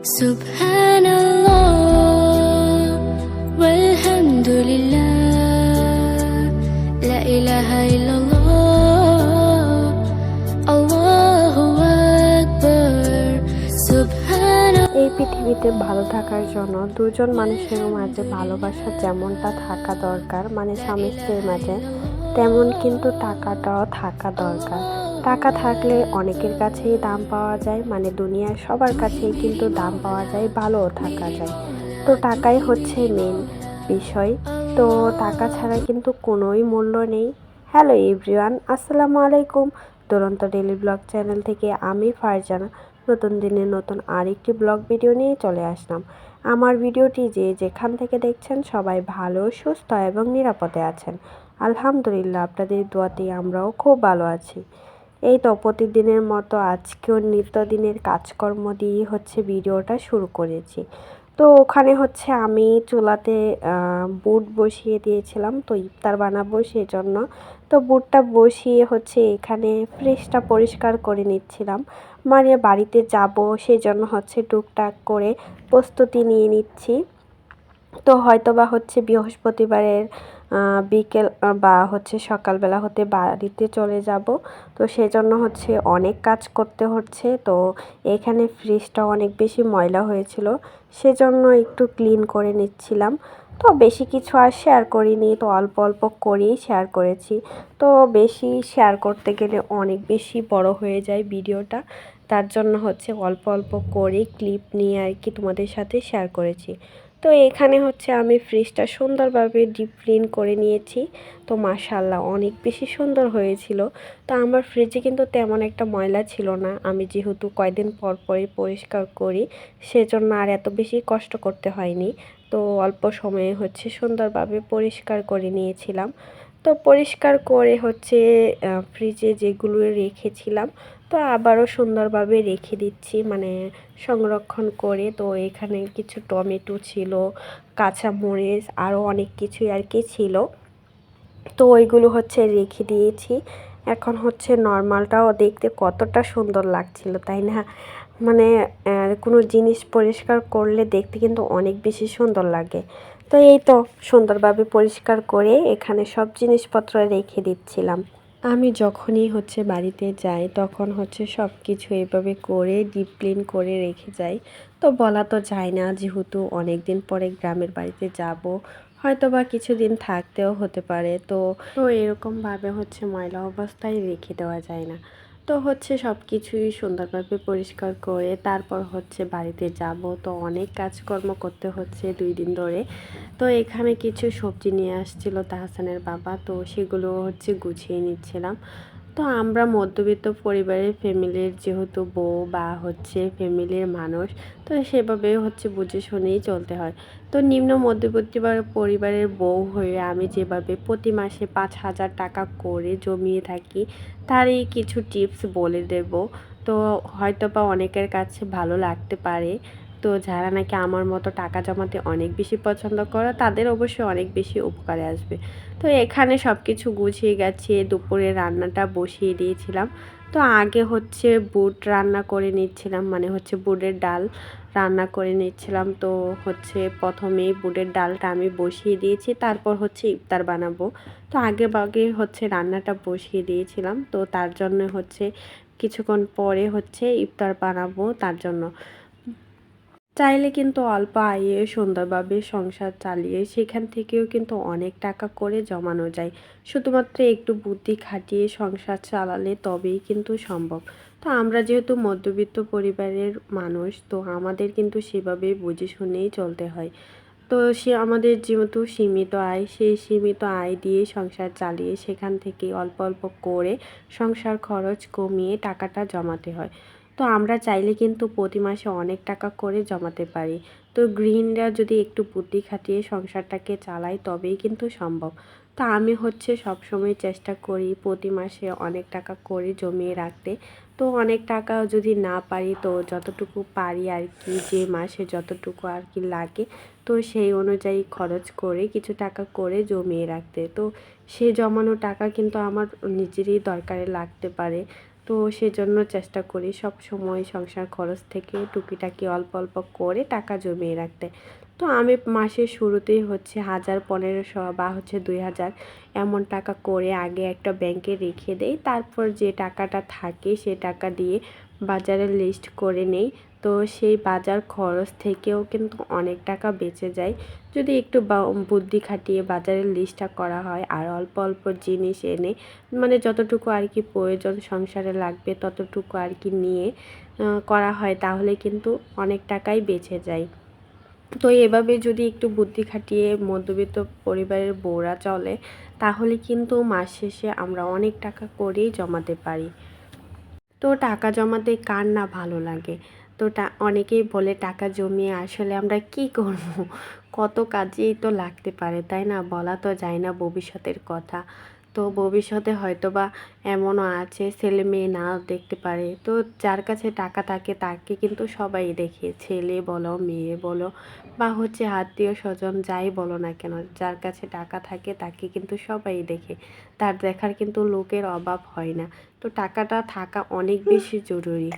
এই পৃথিবীতে ভালো থাকার জন্য দুজন মানুষের মাঝে ভালোবাসা যেমনটা থাকা দরকার মানে স্বামী স্ত্রীর মাঝে, তেমন কিন্তু টাকাটাও থাকা দরকার। টাকা থাকলে অনেকের কাছেই দাম পাওয়া যায় মানে দুনিয়ার সবার কাছেই কিন্তু দাম পাওয়া যায়, ভালোও থাকা যায়। তো টাকাই হচ্ছে মেন বিষয়। তো টাকা ছাড়া কিন্তু কোনোই মূল্য নেই। হ্যালো এভরিওয়ান আসসালামু আলাইকুম। দুরন্ত ডেলি ব্লগ চ্যানেল থেকে আমি ফারজানা। নতুন দিনে নতুন আরেকটি ব্লগ ভিডিও নিয়ে চলে আসলাম। আমার ভিডিওটি যে যেখান থেকে দেখছেন সবাই ভালো, সুস্থ এবং নিরাপদে আছেন। আলহামদুলিল্লাহ, আপনাদের দোয়াতে আমরাও খুব ভালো আছি। এই তো প্রতিদিনের মতো আজকেও নিত্যদিনের কাজকর্ম দিয়ে হচ্ছে ভিডিওটা শুরু করেছি। তো ওখানে হচ্ছে আমি চুলাতে বুট বসিয়ে দিয়েছিলাম, তো ইফতার বানাবো সেজন্য। তো বুটটা বসিয়ে হচ্ছে এখানে ফ্রিজটা পরিষ্কার করে নিচ্ছিলাম। মানে বাড়িতে যাব সেই জন্য হচ্ছে টুকটাক করে প্রস্তুতি নিয়ে নিচ্ছি। তো হয়তো বা হচ্ছে বৃহস্পতিবারের বিকেল বা হচ্ছে সকালবেলা হতে বাড়িতে চলে যাব। তো সেই জন্য হচ্ছে অনেক কাজ করতে হচ্ছে। তো এখানে ফ্রিজটা অনেক বেশি ময়লা হয়েছিল। সেজন্য একটু ক্লিন করে নিচ্ছিলাম। তো বেশি কিছু আর শেয়ার করিনি। তো অল্প অল্প করেই শেয়ার করেছি। তো বেশি শেয়ার করতে গেলে অনেক বেশি বড় হয়ে যায় ভিডিওটা। তার জন্য হচ্ছে অল্প অল্প করে ক্লিপ নিয়ে আর কি তোমাদের সাথে শেয়ার করেছি। তো এখানে হচ্ছে আমি ফ্রিজটা সুন্দরভাবে ডিপ ক্লিন করে নিয়েছি। তো মাশাল্লাহ অনেক বেশি সুন্দর হয়েছিল। তো আমার ফ্রিজে কিন্তু তেমন একটা ময়লা ছিল না। আমি যেহেতু কয়দিন পর পরই পরিষ্কার করি, সেজন্য আর এত বেশি কষ্ট করতে হয়নি। তো অল্প সময়ে হচ্ছে সুন্দরভাবে পরিষ্কার করে নিয়েছিলাম। তো পরিষ্কার করে হচ্ছে ফ্রিজে যেগুলো রেখেছিলাম তো আবারও সুন্দরভাবে রেখে দিচ্ছি মানে সংরক্ষণ করে। তো এখানে কিছু টমেটো ছিল, কাঁচামরিচ, আরও অনেক কিছুই আর কি ছিল। তো ওইগুলো হচ্ছে রেখে দিয়েছি। এখন হচ্ছে নর্মালটাও দেখতে কতটা সুন্দর লাগছিল, তাই না? মানে কোনো জিনিস পরিষ্কার করলে দেখতে কিন্তু অনেক বেশি সুন্দর লাগে। তো এই তো সুন্দরভাবে পরিষ্কার করে এখানে সব জিনিসপত্র রেখে দিচ্ছিলাম। আমি যখনই হচ্ছে বাড়িতে যাই, তখন হচ্ছে সব কিছু এভাবে করে ডিপ ক্লিন করে রেখে যাই। তো বলা তো যায় না, যেহেতু অনেক দিন পরে গ্রামের বাড়িতে যাব হয়তো বা কিছুদিন থাকতেও হতে পারে। তো তো এরকমভাবে হচ্ছে ময়লা অবস্থায় রেখে দেওয়া যায় না। তো হচ্ছে সব কিছুই সুন্দরভাবে পরিষ্কার করে তারপর হচ্ছে বাড়িতে যাব। তো অনেক কাজকর্ম করতে হচ্ছে দুই দিন ধরে। তো এখানে কিছু সবজি নিয়ে আসছিল তাহসানের বাবা। তো সেগুলো হচ্ছে গুছিয়ে নিচ্ছিলাম। তো আমরা মধ্যবিত্ত পরিবারের ফ্যামিলির যেহেতু বউ বা হচ্ছে ফ্যামিলির মানুষ, তো সেভাবে হচ্ছে বুঝে শুনেই চলতে হয়। তো নিম্ন মধ্যবিত্ত পরিবারের বউ হয়ে আমি যেভাবে প্রতি মাসে পাঁচ হাজার টাকা করে জমিয়ে থাকি, তারই কিছু টিপস বলে দেব। তো হয়তো বা অনেকের কাছে ভালো লাগতে পারে। তো যারা নাকি আমার মতো টাকা জমাতে অনেক বেশি পছন্দ করে, তাদের অবশ্যই অনেক বেশি উপকারে আসবে। তো এখানে সব কিছু গুছিয়ে গেছে, দুপুরে রান্নাটা বসিয়ে দিয়েছিলাম। তো আগে হচ্ছে বুট রান্না করে নিচ্ছিলাম মানে হচ্ছে বুটের ডাল রান্না করে নিচ্ছিলাম। তো হচ্ছে প্রথমেই বুটের ডালটা আমি বসিয়ে দিয়েছি, তারপর হচ্ছে ইফতার বানাবো। তো আগে বাগে হচ্ছে রান্নাটা বসিয়ে দিয়েছিলাম। তো তার জন্য হচ্ছে কিছুক্ষণ পরে হচ্ছে ইফতার বানাবো তার জন্য। চাইলে কিন্তু অল্প আয়ে সুন্দরভাবে সংসার চালিয়ে সেখান থেকেও কিন্তু অনেক টাকা করে জমানো যায়। শুধুমাত্র একটু বুদ্ধি খাটিয়ে সংসার চালালে তবেই কিন্তু সম্ভব। তো আমরা যেহেতু মধ্যবিত্ত পরিবারের মানুষ, তো আমাদের কিন্তু সেভাবে বুঝে শুনেই চলতে হয়। তো সে আমাদের যেহেতু সীমিত আয় সেই সীমিত আয় দিয়ে সংসার চালিয়ে সেখান থেকে অল্প অল্প করে সংসার খরচ কমিয়ে টাকাটা জমাতে হয়। তো আমরা চাইলে কিন্তু প্রতি মাসে অনেক টাকা করে জমাতে পারি। তো গৃহিণীরা যদি একটু বুদ্ধি খাটিয়ে সংসারটাকে চালায় তবেই কিন্তু সম্ভব। তো আমি হচ্ছে সবসময় চেষ্টা করি প্রতি মাসে অনেক টাকা করে জমিয়ে রাখতে। তো অনেক টাকা যদি না পারি তো যতটুকু পারি আর কি, যে মাসে যতটুকু আর কি লাগে, তো সেই অনুযায়ী খরচ করে কিছু টাকা করে জমিয়ে রাখতে। তো সে জমানো টাকা কিন্তু আমার নিজেরই দরকারে লাগতে পারে। তো সেজন্য চেষ্টা করি সব সময় সংসার খরচ থেকে টুকিটাকি অল্প অল্প করে টাকা জমিয়ে রাখতে। তো আমি মাসের শুরুতেই হচ্ছে হাজার পনেরোশো বা হচ্ছে দুই হাজার এমন টাকা করে আগে একটা ব্যাংকে রেখে দেই। তারপর যে টাকাটা থাকে সে টাকা দিয়ে বাজারের লিস্ট করে নেই। তো সেই বাজার খরচ থেকেও কিন্তু অনেক টাকা বেঁচে যায়। যদি একটু বুদ্ধি খাটিয়ে বাজারের লিস্টটা করা হয়, আর অল্প অল্প জিনিস এনে মানে যতটুকু আর কি প্রয়োজন সংসারে লাগবে ততটুকু আর কি নিয়ে করা হয়, তাহলে কিন্তু অনেক টাকাই বেঁচে যায়। তো এভাবে যদি একটু বুদ্ধি খাটিয়ে মধ্যবিত্ত পরিবারের বউরা চলে, তাহলে কিন্তু মাস শেষে আমরা অনেক টাকা করেই জমাতে পারি। তো টাকা জমাতে কার না ভালো লাগে? তো অনেকেই বলে টাকা জমিয়ে আসলে আমরা কি করব? কত কাজেই তো লাগতে পারে, তাই না? বলা তো যায় না ভবিষ্যতের কথা। তো ভবিষ্যতে হয়তো বা এমনও আছে, ছেলে মেয়ে না দেখতে পারে। তো যার কাছে টাকা থাকে তাকে কিন্তু সবাই দেখে, ছেলে বলো, মেয়ে বলো, বা হচ্ছে আত্মীয় স্বজন যাই বলো না কেন, যার কাছে টাকা থাকে তাকে কিন্তু সবাই দেখে। তার দেখার কিন্তু লোকের অভাব হয় না। তো টাকাটা থাকা অনেক বেশি জরুরি।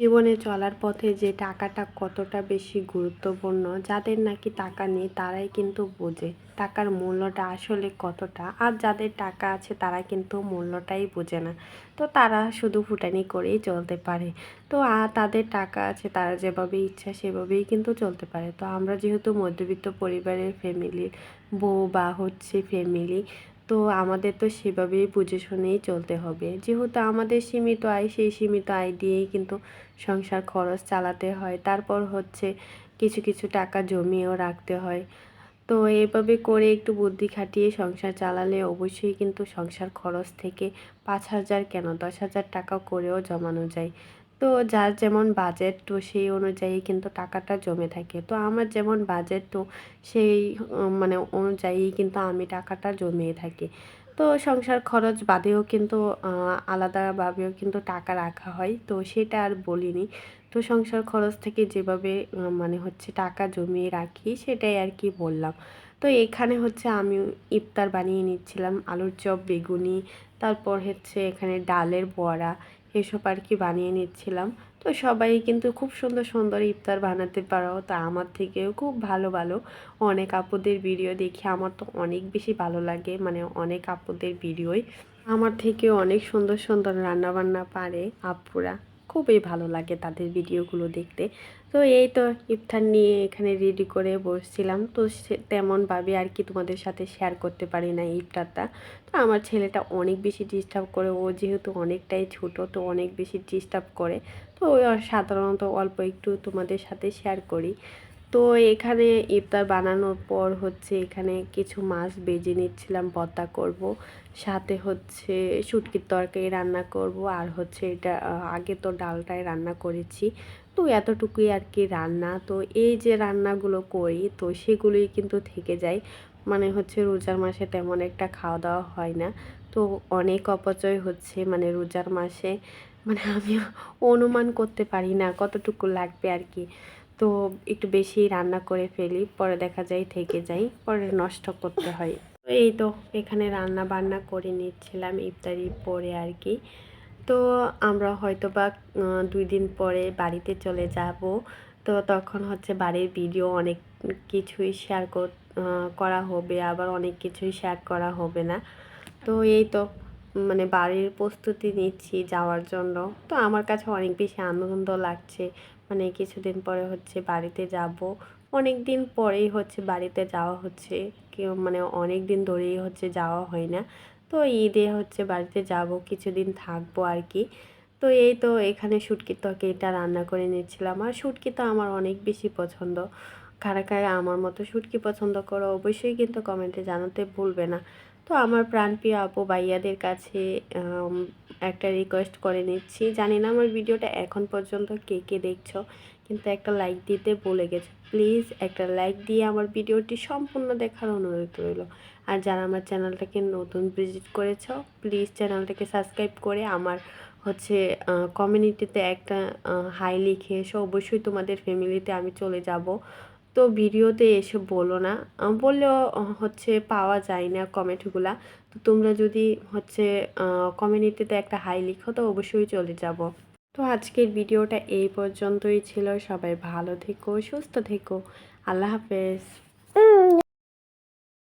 জীবনে চলার পথে যে টাকাটা কতটা বেশি গুরুত্বপূর্ণ, যাদের নাকি টাকা নেই তারাই কিন্তু বোঝে টাকার মূল্যটা আসলে কতটা আর যাদের টাকা আছে তারা কিন্তু মূল্যটাই বোঝে না। তো তারা শুধু ফুটানি করেই চলতে পারে। তো আর তাদের টাকা আছে তারা যেভাবে ইচ্ছা সেভাবেই কিন্তু চলতে পারে। তো আমরা যেহেতু মধ্যবিত্ত পরিবারের ফ্যামিলির বউ বা হচ্ছে ফ্যামিলি তো আমাদের তো সেভাবেই বুঝে শুনেই চলতে হবে। যেহেতু আমাদের সীমিত আয়, সেই সীমিত আয় দিয়েই কিন্তু সংসার খরচ চালাতে হয়। তারপর হচ্ছে কিছু কিছু টাকা জমিয়েও রাখতে হয়। তো এভাবে করে একটু বুদ্ধি খাটিয়ে সংসার চালালে অবশ্যই কিন্তু সংসার খরচ থেকে পাঁচ হাজার কেন দশ হাজার টাকা করেও জমানো যায়। তো যার যেমন বাজেট তো সেই অনুযায়ী কিন্তু টাকাটা জমে থাকে। তো আমার যেমন বাজেট তো সেই মানে অনুযায়ী কিন্তু আমি টাকাটা জমিয়ে থাকি। তো সংসার খরচ বাদেও কিন্তু আলাদাভাবেও কিন্তু টাকা রাখা হয়। তো সেটা আর বলিনি। তো সংসার খরচ থেকে যেভাবে মানে হচ্ছে টাকা জমিয়ে রাখি সেটাই আর কি বললাম। তো এখানে হচ্ছে আমি ইফতার বানিয়ে নিচ্ছিলাম, আলুর চপ, বেগুনি, তারপর হচ্ছে এখানে ডালের বড়া এসব আর কি বানিয়ে নিচ্ছিলাম। তো সবাই কিন্তু খুব সুন্দর সুন্দর ইফতার বানাতে পারো। তা আমার থেকেও খুব ভালো ভালো। অনেক আপুদের ভিডিও দেখে আমার তো অনেক বেশি ভালো লাগে। মানে অনেক আপুদের ভিডিওই। আমার থেকে অনেক সুন্দর সুন্দর রান্নাবান্না পারে আপুরা। খুবই ভালো লাগে তাদের ভিডিওগুলো দেখতে। তো এই তো ইফতার নিয়ে এখানে রেডি করে বসছিলাম। তো তেমনভাবে আর কি তোমাদের সাথে শেয়ার করতে পারি না ইফতারটা। তো আমার ছেলেটা অনেক বেশি ডিস্টার্ব করে, ও যেহেতু অনেকটাই ছোট, তো অনেক বেশি ডিস্টার্ব করে। তো সাধারণত অল্প একটু তোমাদের সাথে শেয়ার করি। তো এখানে ইফতার বানানোর পর হচ্ছে এখানে কিছু মাছ বেজে নিচ্ছিলাম ভর্তা করব, সাথে হচ্ছে শুটকির তরকারি রান্না করব, আর হচ্ছে এটা আগে তো ডালটাই রান্না করেছি। তো এতটুকুই আর কি রান্না। তো এই যে রান্নাগুলো করি, তো সেগুলোই কিন্তু থেকে যায়। মানে হচ্ছে রোজার মাসে তেমন একটা খাওয়া দাওয়া হয় না। তো অনেক অপচয় হচ্ছে মানে রোজার মাসে। মানে আমি অনুমান করতে পারি না কতটুকু লাগবে আর কি। তো একটু বেশি রান্না করে ফেলি, পরে দেখা যায় থেকে যাই পরে নষ্ট করতে হয়। তো এই তো এখানে রান্না বান্না করে নিচ্ছিলাম ইফতারি পরে আর কি। তো আমরা হয়তো বা দুই দিন পরে বাড়িতে চলে যাব। তো তখন হচ্ছে বাড়ির ভিডিও অনেক কিছুই শেয়ার করা হবে, আবার অনেক কিছুই শেয়ার করা হবে না। তো এই তো মানে বাড়ির প্রস্তুতি নিচ্ছি যাওয়ার জন্য। তো আমার কাছে অনেক বেশি আনন্দ লাগছে। মানে কিছুদিন পরে হচ্ছে বাড়িতে যাব। অনেক দিন পরেই হচ্ছে বাড়িতে যাওয়া হচ্ছে। কেউ মানে অনেক দিন ধরেই হচ্ছে যাওয়া হয় না। তো ঈদে হচ্ছে বাড়িতে যাব, কিছুদিন থাকব আর কি। তো এই তো এখানে শুটকির তরকারিটা রান্না করে নিচ্ছিলাম। আর শুটকি তো আমার অনেক বেশি পছন্দ। কারা কারা আমার মতো শুটকি পছন্দ করো অবশ্যই কিন্তু কমেন্টে জানাতে ভুলবে না। তো আমার প্রাণপ্রিয় আপু ভাইয়াদের কাছে একটা রিকোয়েস্ট করে নিচ্ছি। জানি না আমার ভিডিওটা এখন পর্যন্ত কে কে দেখছ, কিন্তু একটা লাইক দিতে বলে গেছে। প্লিজ একটা লাইক দিয়ে আমার ভিডিওটি সম্পূর্ণ দেখার অনুরোধ রইল। আর যারা আমার চ্যানেলটাকে নতুন ভিজিট করেছ প্লিজ চ্যানেলটাকে সাবস্ক্রাইব করে আমার হচ্ছে কমিউনিটিতে একটা হাই লিখে এসো। অবশ্যই তোমাদের ফ্যামিলিতে আমি চলে যাব। তো ভিডিওতে এসে বলো না। বললেও হচ্ছে পাওয়া যায় না কমেন্টগুলা। তো তোমরা যদি হচ্ছে কমিউনিটিতে একটা হাই লিখো, তো অবশ্যই চলে যাব। তো আজকের ভিডিওটা এই পর্যন্তই ছিল। সবাই ভালো থেকো, সুস্থ থেকো। আল্লাহ হাফেজ।